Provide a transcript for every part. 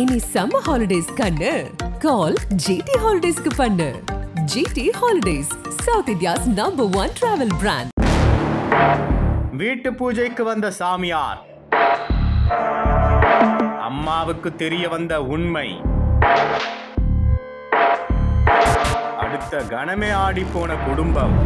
இனி summer holidays கண்ணு. Call GT ஹாலிடேஸ்க்கு பண்ணு. GD holidays south India's number one travel brand வீட்டு பூஜைக்கு வந்த சாமியார். அம்மாவுக்கு தெரிய வந்த உண்மை. அடுத்த கணமே ஆடி போன குடும்பம்.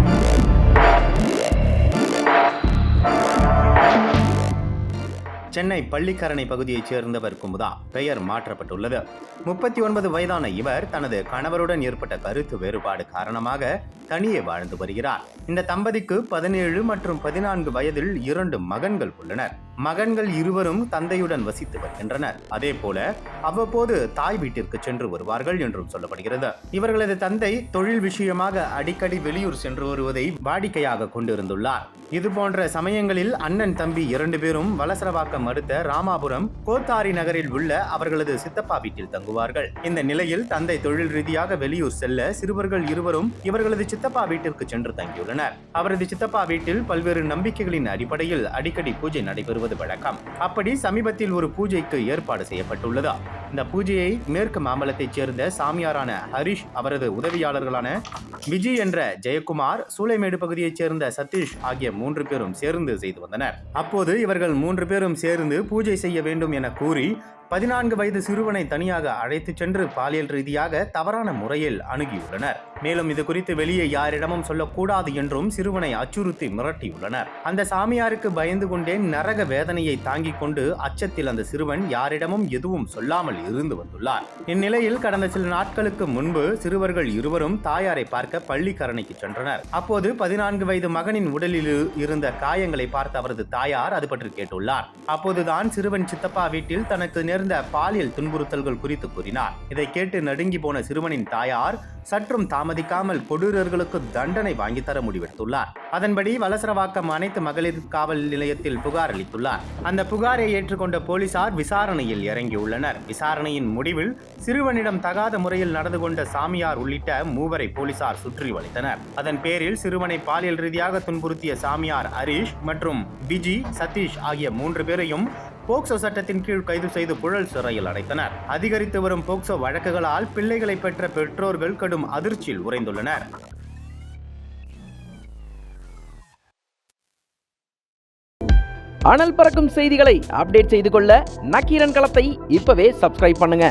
சென்னை பள்ளிக்கரணை பகுதியைச் சேர்ந்தவர் குமுதா பெயர் மாற்றப்பட்டுள்ளது. முப்பத்தி ஒன்பது வயதான இவர் தனது கணவருடன் ஏற்பட்ட கருத்து வேறுபாடு காரணமாக தனியே வாழ்ந்து வருகிறார். இந்த தம்பதிக்கு பதினேழு மற்றும் பதினான்கு வயதில் இரண்டு மகன்கள் உள்ளனர். மகன்கள் இருவரும் தந்தையுடன் வசித்து வருகின்றனர். அதே போல அவ்வப்போது தாய் வீட்டிற்கு சென்று வருவார்கள் என்றும் சொல்லப்படுகிறது. இவர்களது தந்தை தொழில் விஷயமாக அடிக்கடி வெளியூர் சென்று வருவதை வாடிக்கையாக கொண்டிருந்துள்ளார். இது போன்ற சமயங்களில் அண்ணன் தம்பி இரண்டு பேரும் வலசரவாக்கம் அடுத்த ராமாபுரம் கோத்தாரி நகரில் உள்ள அவர்களது சித்தப்பா வீட்டில் தங்குவார்கள். இந்த நிலையில் தந்தை தொழில் ரீதியாக வெளியூர் செல்ல சிறுவர்கள் இருவரும் இவர்களது சித்தப்பா வீட்டிற்கு சென்று தங்கியுள்ளனர். அவரது சித்தப்பா வீட்டில் பல்வேறு நம்பிக்கைகளின் அடிப்படையில் அடிக்கடி பூஜை நடைபெறுவது வழக்கம். அப்படி சமீபத்தில் ஒரு பூஜைக்கு ஏற்பாடு செய்யப்பட்டுள்ளது. இந்த பூஜையை மேற்கு மாமல்லத்தைச் சேர்ந்த சாமியாரான ஹரிஷ் அவரது உதவியாளர்களான விஜய் என்ற ஜெயக்குமார் சூளைமேடு பகுதியைச் சேர்ந்த சதீஷ் ஆகிய மூன்று பேரும் சேர்ந்து செய்து வந்தனர். அப்போது இவர்கள் மூன்று பேரும் சேர்ந்து பூஜை செய்ய வேண்டும் என கூறி பதினான்கு வயது சிறுவனை தனியாக அழைத்துச் சென்று பாலியல் ரீதியாக தவறான முறையில் அணுகியுள்ளனர். மேலும் இது குறித்து வெளியே யாரிடமும் சொல்லக்கூடாது என்றும் சிறுவனை அச்சுறுத்தி மிரட்டியுள்ளனர். அந்த சாமியாருக்கு பயந்து கொண்டே நரக வேதனையை தாங்கிக் கொண்டு அச்சத்தில் அந்த சிறுவன் யாரிடமும் எதுவும் சொல்லாமல் இருந்து வந்துள்ளார். இந்நிலையில் கடந்த சில நாட்களுக்கு முன்பு சிறுவர்கள் இருவரும் தாயாரை பார்க்க பள்ளிக்கரணைக்கு சென்றனர். அப்போது பதினான்கு வயது மகனின் உடலில் இருந்த காயங்களை பார்த்த அவரது தாயார் அது பற்றி கேட்டுள்ளார். அப்போதுதான் சிறுவன் சித்தப்பா வீட்டில் தனக்கு நேர்ந்த பாலியல் துன்புறுத்தல்கள் குறித்து கூறினார். இதை கேட்டு நடுங்கி போன சிறுவனின் தாயார் சற்றும் தாமதிக்காமல் கொடூரர்களுக்கு தண்டனை வாங்கித்தர தர முடிவெடுத்துள்ளார். அதன்படி வலசரவாக்கம் அனைத்து மகளிர் காவல் நிலையத்தில் புகார் அளித்துள்ளார். அந்த புகாரை ஏற்றுக்கொண்ட போலீசார் விசாரணையில் இறங்கியுள்ளனர். விசாரணையின் முடிவில் சிறுவனிடம் தகாத முறையில் நடந்து கொண்ட சாமியார் உள்ளிட்ட மூவரை போலீசார் சுற்றி வளைத்தனர். அதன் பேரில் சிறுவனை பாலியல் ரீதியாக துன்புறுத்திய சாமியார் ஹரீஷ் மற்றும் பிஜி சதீஷ் ஆகிய மூன்று பேரையும் போக்சோ சட்டத்தின் கீழ் கைது செய்து புழல் சிறையில் அடைத்தனர். அதிகரித்து வரும் போக்சோ வழக்குகளால் பிள்ளைகளை பெற்ற பெற்றோர்கள் கடும் அதிர்ச்சியில் உறைந்துள்ளனர். அனல் பறக்கும் செய்திகளை அப்டேட் செய்து கொள்ள நக்கீரன் களத்தை இப்பவே சப்ஸ்கிரைப் பண்ணுங்க.